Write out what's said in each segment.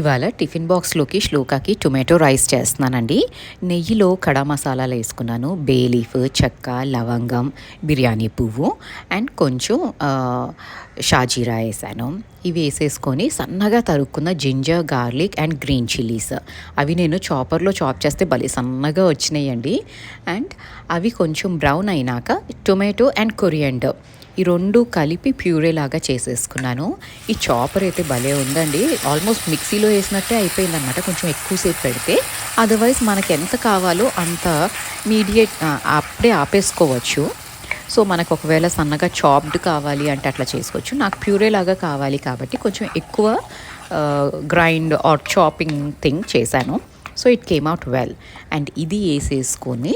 ఇవాళ టిఫిన్ బాక్స్లోకి శ్లోకాకి tomato rice చేస్తున్నానండి. నెయ్యిలో కడా మసాలాలు వేసుకున్నాను. బేలీఫ్ చెక్క లవంగం బిర్యానీ పువ్వు అండ్ కొంచెం షాజీరా వేసాను. ఇవి వేసేసుకొని సన్నగా తరుక్కున్న ginger garlic and green chillies. అవి నేను చాపర్లో చాప్ చేస్తే భలే సన్నగా వచ్చినాయండి. అండ్ అవి కొంచెం బ్రౌన్ అయినాక టొమాటో అండ్ కొరియండర్. ఈ రెండు కలిపి ప్యూరే లాగా చేసేసుకున్నాను. ఈ చాపర్ అయితే భలే ఉందండి. ఆల్మోస్ట్ మిక్సీలో వేసినట్టే అయిపోయిందన్నమాట. కొంచెం ఎక్కువసేపు పెడితే. అదర్వైజ్ మనకు ఎంత కావాలో అంత మీడియట్ అప్పుడే ఆపేసుకోవచ్చు. సో మనకు ఒకవేళ సన్నగా చాప్డ్ కావాలి అంటే అట్లా చేసుకోవచ్చు. నాకు ప్యూరే లాగా కావాలి కాబట్టి కొంచెం ఎక్కువ గ్రైండ్ ఆర్ చాపింగ్ థింగ్ చేశాను. So it came out well and ఇది వేసేసుకొని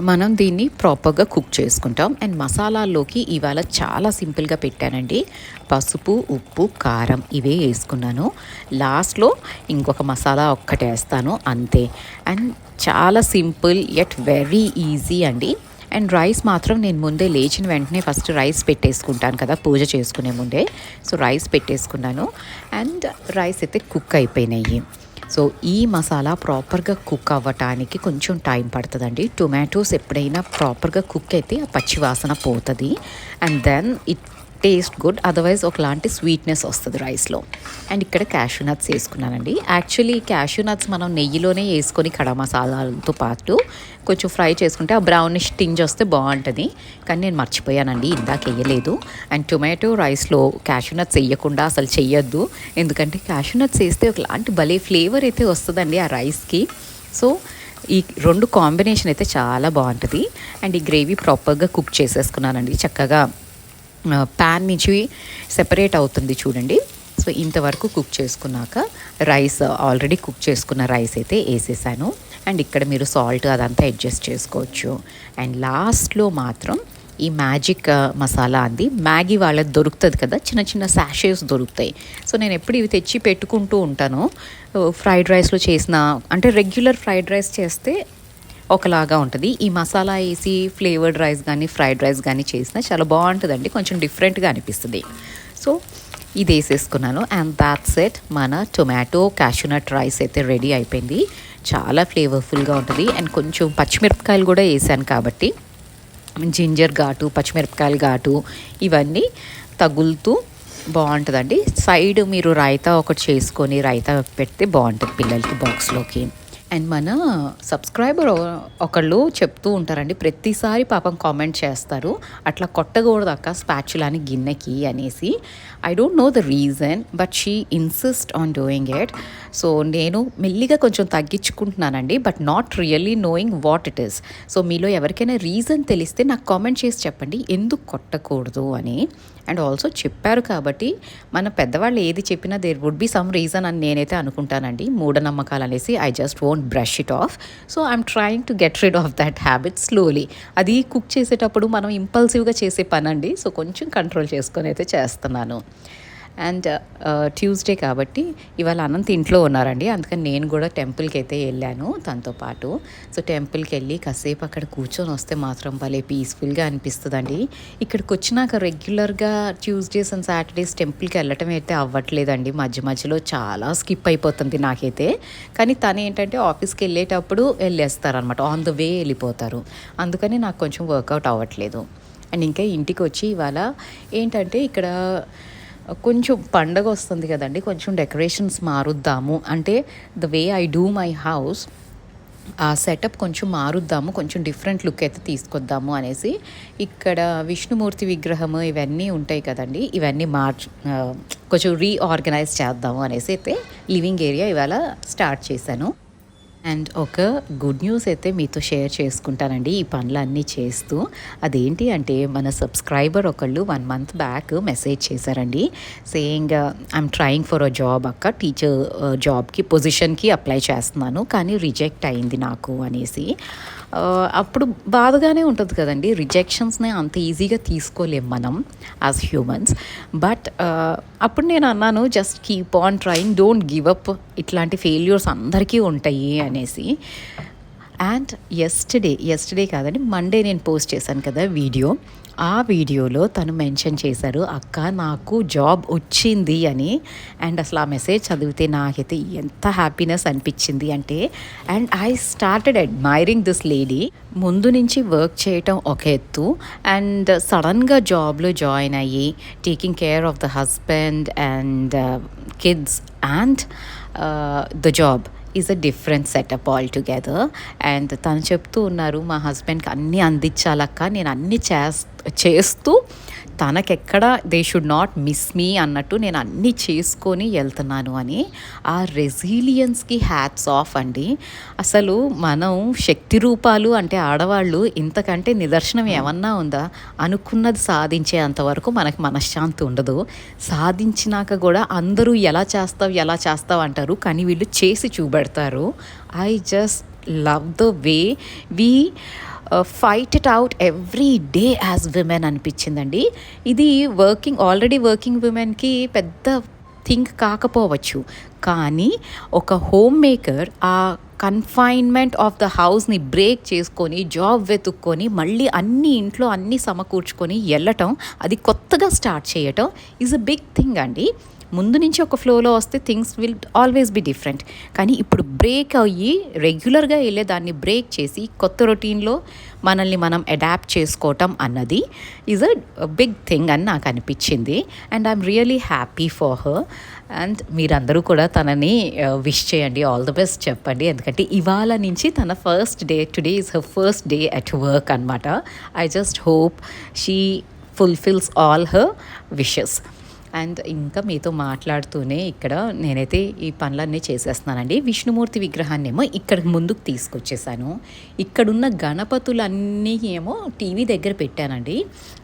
మనం దీన్ని ప్రాపర్గా కుక్ చేసుకుంటాం. అండ్ మసాలాల్లోకి ఇవాళ చాలా సింపుల్గా పెట్టానండి. పసుపు ఉప్పు కారం ఇవే వేసుకున్నాను. లాస్ట్లో ఇంకొక మసాలా ఒక్కటే వేస్తాను. అంతే. అండ్ చాలా సింపుల్ యట్ వెరీ ఈజీ అండి. అండ్ రైస్ మాత్రం నేను ముందే లేచిన వెంటనే ఫస్ట్ రైస్ పెట్టేసుకుంటాను కదా పూజ చేసుకునే ముందే. సో రైస్ పెట్టేసుకున్నాను. అండ్ రైస్ అయితే కుక్ అయిపోయినాయి. సో ఈ మసాలా ప్రాపర్గా కుక్ అవ్వటానికి కొంచెం టైం పడుతుందండి. టొమాటోస్ ఎప్పుడైనా ప్రాపర్గా కుక్ అయితే ఆ పచ్చి వాసన పోతుంది. And then it taste good otherwise ఒకలాంటి స్వీట్నెస్ వస్తుంది రైస్లో అండ్ ఇక్కడ క్యాషూ నట్స్ వేసుకున్నానండి. యాక్చువల్లీ క్యాషూ నట్స్ మనం నెయ్యిలోనే వేసుకొని కడ మసాలాలతో పాటు కొంచెం ఫ్రై చేసుకుంటే ఆ బ్రౌనిష్ టింజ్ వస్తే బాగుంటుంది. కానీ నేను మర్చిపోయానండి ఇందాక వేయలేదు. అండ్ టొమాటో రైస్లో క్యాషూ నట్స్ వేయకుండా అసలు చెయ్యొద్దు ఎందుకంటే క్యాషూ నట్స్ వేస్తే ఒకలాంటి భలే ఫ్లేవర్ అయితే వస్తుందండి ఆ రైస్కి సో ఈ రెండు కాంబినేషన్ అయితే చాలా బాగుంటుంది. అండ్ ఈ గ్రేవీ ప్రాపర్గా కుక్ చేసేసుకున్నానండి. చక్కగా ప్యాన్ నుంచి సెపరేట్ అవుతుంది చూడండి. సో ఇంతవరకు కుక్ చేసుకున్నాక రైస్ ఆల్రెడీ కుక్ చేసుకున్న రైస్ అయితే వేసేసాను. అండ్ ఇక్కడ మీరు సాల్ట్ అదంతా అడ్జస్ట్ చేసుకోవచ్చు. అండ్ లాస్ట్లో మాత్రం ఈ మ్యాజిక్ మసాలా అంది. మ్యాగీ వాళ్ళకి దొరుకుతుంది కదా చిన్న చిన్న శాషేస్ దొరుకుతాయి. సో నేను ఎప్పుడు ఇవి తెచ్చి పెట్టుకుంటూ ఉంటాను. Uh, ఫ్రైడ్ రైస్లో చేసిన అంటే రెగ్యులర్ ఫ్రైడ్ రైస్ చేస్తే ఒకలాగా ఉంటుంది. ఈ మసాలా వేసి ఫ్లేవర్డ్ రైస్ కానీ ఫ్రైడ్ రైస్ కానీ చేసినా చాలా బాగుంటుందండి. కొంచెం డిఫరెంట్గా అనిపిస్తుంది. సో ఇది వేసేసుకున్నాను. అండ్ దాట్ సెట్ మన టొమాటో క్యాషూనట్ రైస్ అయితే రెడీ అయిపోయింది. చాలా ఫ్లేవర్ఫుల్గా ఉంటుంది. అండ్ కొంచెం పచ్చిమిరపకాయలు కూడా వేసాను కాబట్టి జింజర్ ఘాటు పచ్చిమిరపకాయల ఘాటు ఇవన్నీ తగులుతూ బాగుంటుందండి. సైడ్ మీరు రైతా ఒకటి చేసుకొని రైతా పెడితే బాగుంటుంది పిల్లలకి బాక్స్లోకి అండ్ మన సబ్స్క్రైబర్ ఒకళ్ళు చెప్తూ ఉంటారండి ప్రతిసారి పాపం కామెంట్ చేస్తారు. అట్లా కొట్టకూడదు అక్క స్పాచులాని గిన్నెకి అనేసి. I don't know the reason but she insist on doing it so నేను మెల్లిగా కొంచెం తగ్గించుకుంటున్నానండి but not really knowing what it is so మీలో ఎవరికైనా రీజన్ తెలిస్తే నాకు కామెంట్ చేసి చెప్పండి ఎందుకు కొట్టకూడదు అని. అండ్ ఆల్సో చెప్పారు కాబట్టి మన పెద్దవాళ్ళు ఏది చెప్పినా there would be some reason అని నేనైతే అనుకుంటానండి. మూఢనమ్మకాలు అనేసి I just won't brush it off so I'm trying to get rid of that habit slowly అది కుక్ చేసేటప్పుడు మనం ఇంపల్సివ్గా చేసే పని అండి సో కొంచెం కంట్రోల్ చేసుకొని అయితే చేస్తున్నాను. అండ్ ట్యూస్డే కాబట్టి ఇవాళ అనంత్ ఇంట్లో ఉన్నారండి. అందుకని నేను కూడా టెంపుల్కి అయితే వెళ్ళాను తనతో పాటు. సో టెంపుల్కి వెళ్ళి కాసేపు అక్కడ కూర్చొని వస్తే మాత్రం భలే పీస్ఫుల్గా అనిపిస్తుందండి. ఇక్కడికి వచ్చినాక రెగ్యులర్గా ట్యూస్డేస్ అండ్ సాటర్డేస్ టెంపుల్కి వెళ్ళటం అయితే అవ్వట్లేదండి. మధ్య మధ్యలో చాలా స్కిప్ అయిపోతుంది నాకైతే. కానీ తను ఏంటంటే ఆఫీస్కి వెళ్ళేటప్పుడు వెళ్ళేస్తారనమాట ఆన్ ద వే వెళ్ళిపోతారు. అందుకని నాకు కొంచెం వర్కౌట్ అవ్వట్లేదు. అండ్ ఇంకా ఇంటికి వచ్చి ఇవాళ ఏంటంటే ఇక్కడ కొంచెం పండగ వస్తుంది కదండి కొంచెం డెకరేషన్స్ మారుద్దాము. అంటే the way I do my house ఆ సెటప్ కొంచెం మారుద్దాము కొంచెం డిఫరెంట్ లుక్ అయితే తీసుకొద్దాము అనేసి ఇక్కడ విష్ణుమూర్తి విగ్రహము ఇవన్నీ ఉంటాయి కదండి. ఇవన్నీ మార్చ్ కొంచెం రీఆర్గనైజ్ చేద్దాము అనేసి అయితే లివింగ్ ఏరియా ఇవాళ స్టార్ట్ చేశాను. అండ్ ఒక గుడ్ న్యూస్ అయితే మీతో షేర్ చేసుకుంటానండి ఈ పనులన్నీ చేస్తూ. అదేంటి అంటే మన సబ్స్క్రైబర్ ఒకళ్ళు వన్ మంత్ బ్యాక్ మెసేజ్ చేశారండి. Saying I'm trying for a job అక్క టీచర్ జాబ్కి పొజిషన్కి అప్లై చేస్తున్నాను కానీ రిజెక్ట్ అయింది నాకు అనేసి. అప్పుడు బాధగానే ఉంటుంది కదండి. రిజెక్షన్స్ని అంత ఈజీగా తీసుకోలేం మనం యాజ్ హ్యూమన్స్ బట్ అప్పుడు నేను అన్నాను just keep on trying don't give up ఇట్లాంటి ఫెయిల్యూర్స్ అందరికీ ఉంటాయి అనేసి. అండ్ ఎస్టర్డే ఎస్టర్డే కాదండి మండే నేను పోస్ట్ చేశాను కదా వీడియో ఆ వీడియోలో తను మెన్షన్ చేశారు అక్క నాకు జాబ్ వచ్చింది అని. అండ్ అసలు ఆ మెసేజ్ చదివితే నాకైతే ఎంత హ్యాపీనెస్ అనిపించింది అంటే and I started admiring this lady ముందు నుంచి వర్క్ చేయటం ఒక ఎత్తు. అండ్ సడన్గా జాబ్లో జాయిన్ అయ్యి taking care of the husband and kids and the job is a different setup all together and తను చెప్తూ ఉన్నారు మా హస్బెండ్కి అన్నీ అందించాలక్క నేను అన్నీ చేస్ చేస్తూ తనకెక్కడ they should not miss me అన్నట్టు నేను అన్నీ చేసుకొని వెళ్తున్నాను అని ఆ రెసిలియన్స్కి హ్యాట్స్ ఆఫ్ అండి. అసలు మనం శక్తి రూపాలు అంటే ఆడవాళ్ళు ఇంతకంటే నిదర్శనం ఏమన్నా ఉందా? అనుకున్నది సాధించే అంతవరకు మనకి మనశ్శాంతి ఉండదు. సాధించినాక కూడా అందరూ ఎలా చేస్తావు ఎలా చేస్తావు అంటారు. కానీ వీళ్ళు చేసి చూపెడతారు. I just love the way we fight it out every day as women అనిపించిందండి. ఇది వర్కింగ్ ఆల్రెడీ వర్కింగ్ విమెన్కి పెద్ద థింక్ కాకపోవచ్చు. కానీ ఒక హోమ్ మేకర్ ఆ కన్ఫైన్మెంట్ ఆఫ్ ద హౌస్ని బ్రేక్ చేసుకొని జాబ్ వెతుక్కొని మళ్ళీ అన్ని ఇంట్లో అన్నీ సమకూర్చుకొని వెళ్ళటం అది కొత్తగా స్టార్ట్ చేయటం ఈజ్ అ బిగ్ థింగ్ అండి. ముందు నుంచి ఒక ఫ్లోలో వస్తే things will always be different. కానీ ఇప్పుడు బ్రేక్ అయ్యి రెగ్యులర్గా వెళ్ళే దాన్ని బ్రేక్ చేసి కొత్త రొటీన్లో మనల్ని మనం అడాప్ట్ చేసుకోవటం అన్నది ఈజ్ అ బిగ్ థింగ్ అని నాకు అనిపించింది. And I'm really happy for her and మీరందరూ కూడా తనని uh, విష్ చేయండి ఆల్ ద బెస్ట్ చెప్పండి. ఎందుకంటే ఇవాళ నుంచి తన first day today is her first day at work అనమాట I just hope she fulfils all her wishes and ఇంకా మీతో మాట్లాడుతూనే ఇక్కడ నేనైతే ఈ పనులన్నీ చేసేస్తున్నానండి. విష్ణుమూర్తి విగ్రహాన్ని ఏమో ఇక్కడ ముందుకు తీసుకొచ్చేసాను. ఇక్కడున్న గణపతులన్నీ ఏమో టీవీ దగ్గర పెట్టానండి.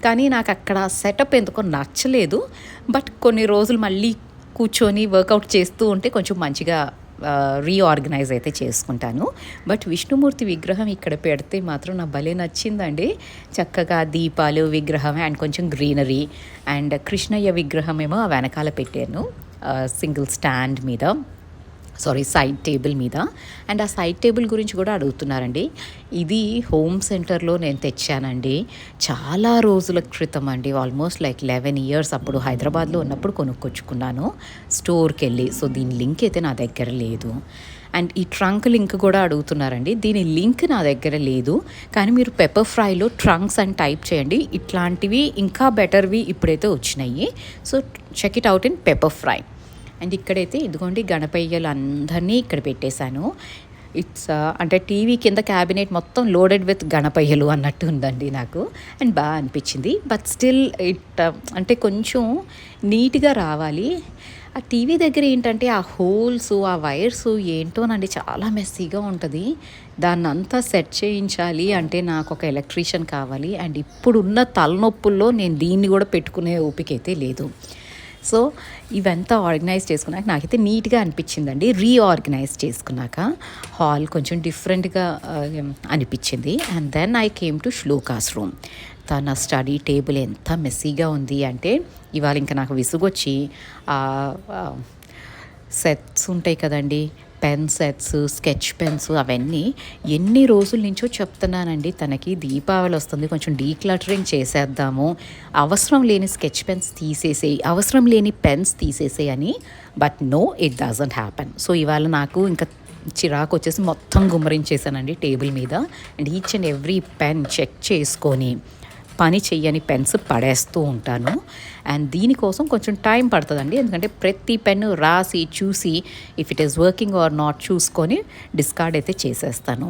కానీ నాకు అక్కడ సెటప్ ఎందుకో నచ్చలేదు. బట్ కొన్ని రోజులు మళ్ళీ కూర్చొని వర్కౌట్ చేస్తూ ఉంటే కొంచెం మంచిగా రీఆర్గనైజ్ అయితే చేసుకుంటాను. బట్ విష్ణుమూర్తి విగ్రహం ఇక్కడ పెడితే మాత్రం నా భలే నచ్చిందండి. చక్కగా దీపాలు విగ్రహం అండ్ కొంచెం గ్రీనరీ అండ్ కృష్ణయ్య విగ్రహం ఏమో వెనకాల పెట్టాను. సింగిల్ స్టాండ్ మీద. సారీ సైడ్ టేబుల్ మీద. అండ్ ఆ సైడ్ టేబుల్ గురించి కూడా అడుగుతున్నారండి. ఇది హోమ్ సెంటర్లో నేను తెచ్చానండి. చాలా రోజుల క్రితం అండి. ఆల్మోస్ట్ లైక్ లెవెన్ ఇయర్స్ అప్పుడు హైదరాబాద్లో ఉన్నప్పుడు కొనుక్కొచ్చుకున్నాను. స్టోర్కి వెళ్ళి సో దీని లింక్ అయితే నా దగ్గర లేదు. అండ్ ఈ ట్రంక్ లింక్ కూడా అడుగుతున్నారండి. దీని లింక్ నా దగ్గర లేదు. కానీ మీరు పెప్పర్ ఫ్రైలో ట్రంక్స్ అని టైప్ చేయండి. ఇట్లాంటివి ఇంకా బెటర్వి ఇప్పుడైతే వచ్చినాయి. So check it out in pepper fry. And ఇక్కడైతే ఇదిగోండి గణపయ్యలు అందరినీ ఇక్కడ పెట్టేశాను. ఇట్స్ అంటే టీవీ కింద క్యాబినెట్ మొత్తం లోడెడ్ విత్ గణపయ్యలు అన్నట్టు ఉందండి నాకు. అండ్ బాగా అనిపించింది. బట్ స్టిల్ ఇట్ అంటే కొంచెం నీట్గా రావాలి. ఆ టీవీ దగ్గర ఏంటంటే ఆ హోల్స్ ఆ వైర్స్ ఏంటోనండి చాలా మెస్సీగా ఉంటుంది. దాన్ని అంతా సెట్ చేయించాలి అంటే నాకు ఒక ఎలక్ట్రీషియన్ కావాలి. అండ్ ఇప్పుడున్న తలనొప్పుల్లో నేను దీన్ని కూడా పెట్టుకునే ఓపిక అయితే లేదు. సో ఇవంతా ఆర్గనైజ్ చేసుకున్నాక నాకైతే నీట్గా అనిపించిందండి. రీఆర్గనైజ్ చేసుకున్నాక హాల్ కొంచెం డిఫరెంట్గా అనిపించింది. And then I came to Shloka's room. తన స్టడీ టేబుల్ ఎంత మెస్సీగా ఉంది అంటే ఇవాళ ఇంకా నాకు విసుగొచ్చి సెట్స్ ఉంటాయి కదండి. పెన్ సెట్స్ స్కెచ్ పెన్స్ అవన్నీ ఎన్ని రోజుల నుంచో చెప్తున్నానండి. తనకి దీపావళి వస్తుంది. కొంచెం డీక్లటరింగ్ చేసేద్దాము. అవసరం లేని స్కెచ్ పెన్స్ తీసేసేయి అవసరం లేని పెన్స్ తీసేసేయి అని. But no it doesn't happen. So ఇవాళ నాకు ఇంకా చిరాకు వచ్చేసి మొత్తం గుమ్మరించేసానండి టేబుల్ మీద. And each and every pen check చేసుకొని పని చెయ్యని పెన్స్ పడేస్తూ ఉంటాను. అండ్ దీనికోసం కొంచెం టైం పడుతుందండి. ఎందుకంటే ప్రతి పెన్ను రాసి చూసి if it is working or not చూసుకొని డిస్కార్డ్ అయితే చేసేస్తాను.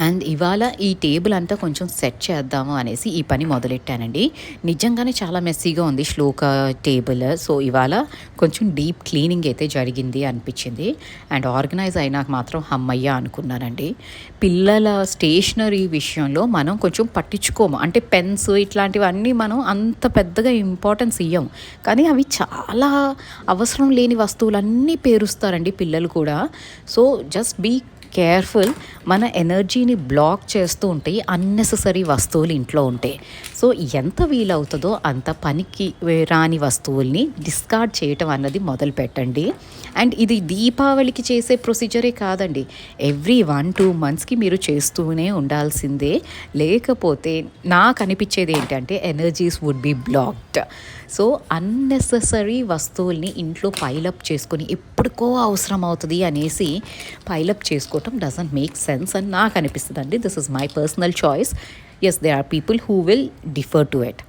అండ్ ఇవాళ ఈ టేబుల్ అంతా కొంచెం సెట్ చేద్దాము అనేసి ఈ పని మొదలెట్టానండి. నిజంగానే చాలా మెస్సీగా ఉంది శ్లోక టేబుల్. సో ఇవాళ కొంచెం డీప్ క్లీనింగ్ అయితే జరిగింది అనిపించింది. అండ్ ఆర్గనైజ్ అయినాక మాత్రం హమ్మయ్య అనుకున్నానండి. పిల్లల స్టేషనరీ విషయంలో మనం కొంచెం పట్టించుకోము. అంటే పెన్స్ ఇట్లాంటివన్నీ మనం అంత పెద్దగా ఇంపార్టెన్స్ ఇవ్వం కానీ అవి చాలా అవసరం లేని వస్తువులన్నీ పేరుస్తారండి పిల్లలు కూడా. సో జస్ట్ బీ కేర్ఫుల్ మన ఎనర్జీని బ్లాక్ చేస్తూ ఉంటాయి అన్నెసరీ వస్తువులు ఇంట్లో ఉంటాయి సో ఎంత వీలవుతుందో అంత పనికి రాని వస్తువుల్ని డిస్కార్డ్ చేయటం అన్నది మొదలు పెట్టండి అండ్ ఇది దీపావళికి చేసే ప్రొసీజరే కాదండి. ఎవ్రీ వన్ టూ మంత్స్కి మీరు చేస్తూనే ఉండాల్సిందే. లేకపోతే నాకు అనిపించేది ఏంటంటే energies would be blocked so unnecessary వస్తువుల్ని ఇంట్లో పైలప్ చేసుకొని ఎప్పటికో అవసరం అవుతుంది అనేసి పైలప్ చేసుకోవటం డజంట్ మేక్ సెన్స్ అని నాకు అనిపిస్తుంది అండి this is my personal choice yes they are people who will differ to it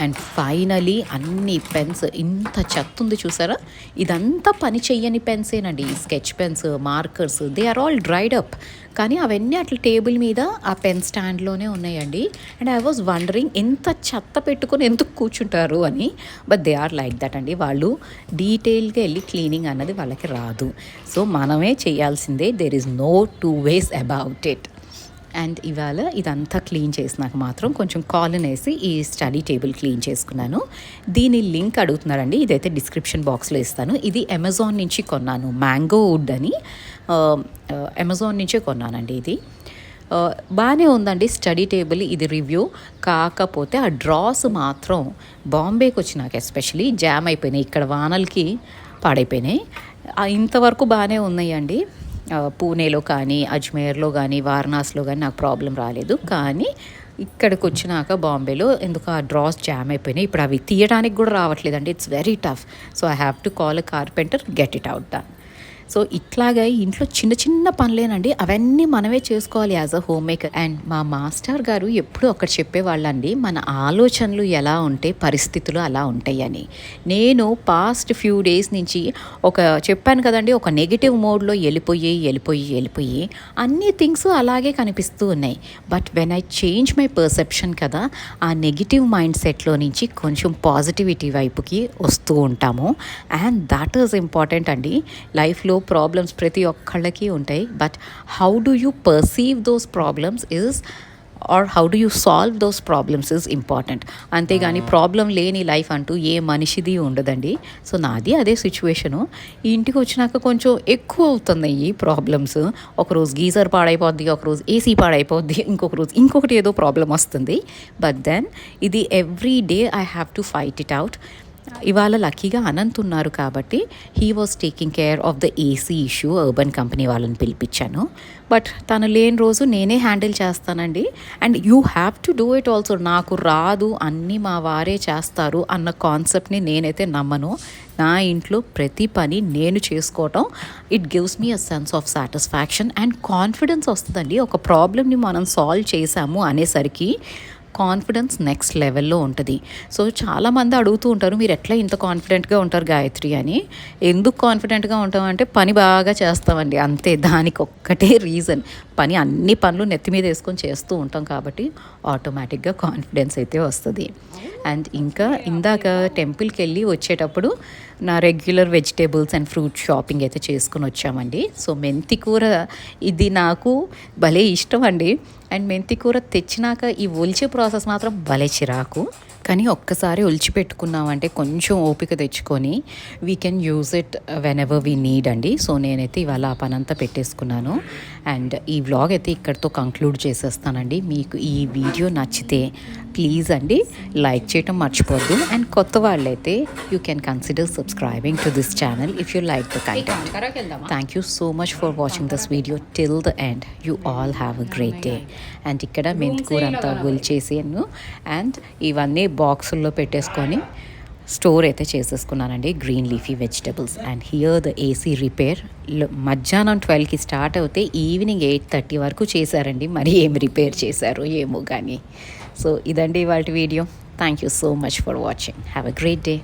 and finally అన్ని పెన్స్ ఇంత చెత్త ఉంది చూసారా? ఇదంతా పని చెయ్యని పెన్సేనండి ఈ sketch pens markers they are all dried up కానీ అవన్నీ అట్లా టేబుల్ మీద ఆ పెన్ స్టాండ్లోనే ఉన్నాయండి. అండ్ ఐ వాజ్ వండరింగ్ ఎంత చెత్త పెట్టుకొని ఎందుకు కూర్చుంటారు అని. But they are like that అండి. వాళ్ళు డీటెయిల్గా వెళ్ళి క్లీనింగ్ అన్నది వాళ్ళకి రాదు. సో మనమే చేయాల్సిందే there is no two ways about it and ఇవాళ ఇదంతా క్లీన్ చేసినాక మాత్రం కొంచెం కాలన్ వేసి ఈ స్టడీ టేబుల్ క్లీన్ చేసుకున్నాను. దీని లింక్ అడుగుతున్నారండి. ఇదైతే డిస్క్రిప్షన్ బాక్స్లో ఇస్తాను. ఇది అమెజాన్ నుంచి కొన్నాను. మ్యాంగో వుడ్ అని. అమెజాన్ నుంచే కొన్నానండి ఇది. బాగానే ఉందండి స్టడీ టేబుల్ ఇది రివ్యూ. కాకపోతే ఆ డ్రాస్ మాత్రం బాంబేకి వచ్చినాక ఎస్పెషలీ జామ్ అయిపోయినాయి. ఇక్కడ వానలకి పాడైపోయినాయి. ఇంతవరకు బాగానే ఉన్నాయండి. పూణేలో కానీ అజ్మేర్లో కానీ వారణాసిలో కానీ నాకు ప్రాబ్లం రాలేదు. కానీ ఇక్కడికి వచ్చినాక బాంబేలో ఎందుకు ఆ డ్రాస్ జామ్ అయిపోయినాయి. ఇప్పుడు అవి తీయడానికి కూడా రావట్లేదండి. It's very tough so I have to call a carpenter get it out than so ఇట్లాగా ఇంట్లో చిన్న చిన్న పనులేనండి. అవన్నీ మనమే చేసుకోవాలి as a home maker and మా మాస్టర్ గారు ఎప్పుడు ఒకటి చెప్పేవాళ్ళండి మన ఆలోచనలు ఎలా ఉంటే పరిస్థితులు అలా ఉంటాయని. నేను పాస్ట్ ఫ్యూ డేస్ నుంచి ఒక చెప్పాను కదండి ఒక నెగిటివ్ మోడ్లో వెళ్ళిపోయి వెళ్ళిపోయి వెళ్ళిపోయి అన్ని థింగ్స్ అలాగే కనిపిస్తూ ఉన్నాయి. But when I change my perception కదా ఆ నెగిటివ్ మైండ్ సెట్లో నుంచి కొంచెం పాజిటివిటీ వైపుకి వస్తూ ఉంటాము. అండ్ దాట్ ఈజ్ ఇంపార్టెంట్ అండి. లైఫ్లో ప్రాబ్లమ్స్ ప్రతి ఒక్కళ్ళకి ఉంటాయి. But how do you perceive those problems is or how do you solve those problems is important అంతేగాని ప్రాబ్లం లేని లైఫ్ అంటూ ఏ మనిషిది ఉండదండి. సో నాది అదే సిచ్యువేషను ఇంటికి వచ్చినాక కొంచెం ఎక్కువ అవుతున్నాయి ఈ ప్రాబ్లమ్స్ ఒకరోజు గీజర్ పాడైపోద్ది ఒకరోజు ఏసీ పాడైపోద్ది ఇంకొక రోజు ఇంకొకటి ఏదో ప్రాబ్లం వస్తుంది. బట్ దెన్ ఇది every day I have to fight it out ఇవాళ లక్కీగా అనంత్ ఉన్నారు కాబట్టి he was taking care of the AC issue Urban Company వాళ్ళని పిలిపించాను. బట్ తను లేని రోజు నేనే హ్యాండిల్ చేస్తానండి. And you have to do it also నాకు రాదు అన్నీ మా వారే చేస్తారు అన్న కాన్సెప్ట్ని నేనైతే నమ్మను. నా ఇంట్లో ప్రతి పని నేను చేసుకోవటం it gives me a sense of satisfaction and confidence వస్తుందండి. ఒక ప్రాబ్లమ్ని మనం సాల్వ్ చేసాము అనేసరికి కాన్ఫిడెన్స్ నెక్స్ట్ లెవెల్లో ఉంటుంది. సో చాలామంది అడుగుతూ ఉంటారు మీరు ఎట్లా ఇంత కాన్ఫిడెంట్గా ఉంటారు గాయత్రి? అని. ఎందుకు కాన్ఫిడెంట్గా ఉంటామంటే పని బాగా చేస్తామండి. అంతే దానికి ఒక్కటే రీజన్ పని అన్ని పనులు నెత్తి మీద వేసుకొని చేస్తూ ఉంటాం కాబట్టి ఆటోమేటిక్గా కాన్ఫిడెన్స్ అయితే వస్తుంది. అండ్ ఇంకా ఇందాక టెంపుల్కి వెళ్ళి వచ్చేటప్పుడు నా regular vegetables and fruit shopping అయితే చేసుకుని వచ్చామండి. సో మెంతి కూర ఇది నాకు భలే ఇష్టం అండి. అండ్ మెంతి కూర తెచ్చినాక ఈ ఒలిచే ప్రాసెస్ మాత్రం భలే చిరాకు. కానీ ఒక్కసారి ఒలిచిపెట్టుకున్నామంటే కొంచెం ఓపిక తెచ్చుకొని we can use it whenever we need అండి. సో నేనైతే ఇవాళ ఆ పనంతా పెట్టేసుకున్నాను. అండ్ ఈ వ్లాగ్ అయితే ఇక్కడితో కంక్లూడ్ చేసేస్తానండి. మీకు ఈ వీడియో నచ్చితే ప్లీజ్ అండి లైక్ చేయటం మర్చిపోద్దు అండ్ కొత్త వాళ్ళైతే you can consider subscribing to this channel if you like the content thank you so much for watching this video till the end you all have a great day and ఇక్కడ మెంతికూర అంతా చేసాను and ఇవన్నీ బాక్సుల్లో పెట్టేసుకొని store అయితే చేసేసుకున్నానండి. Green leafy vegetables and here the AC repair మధ్యాహ్నం ట్వెల్వ్కి start అవుతే ఈవినింగ్ ఎయిట్ థర్టీ వరకు చేశారండి. మరి ఏం రిపేర్ చేశారు ఏమో కానీ సో ఇదండి వాటి video thank you so much for watching have a great day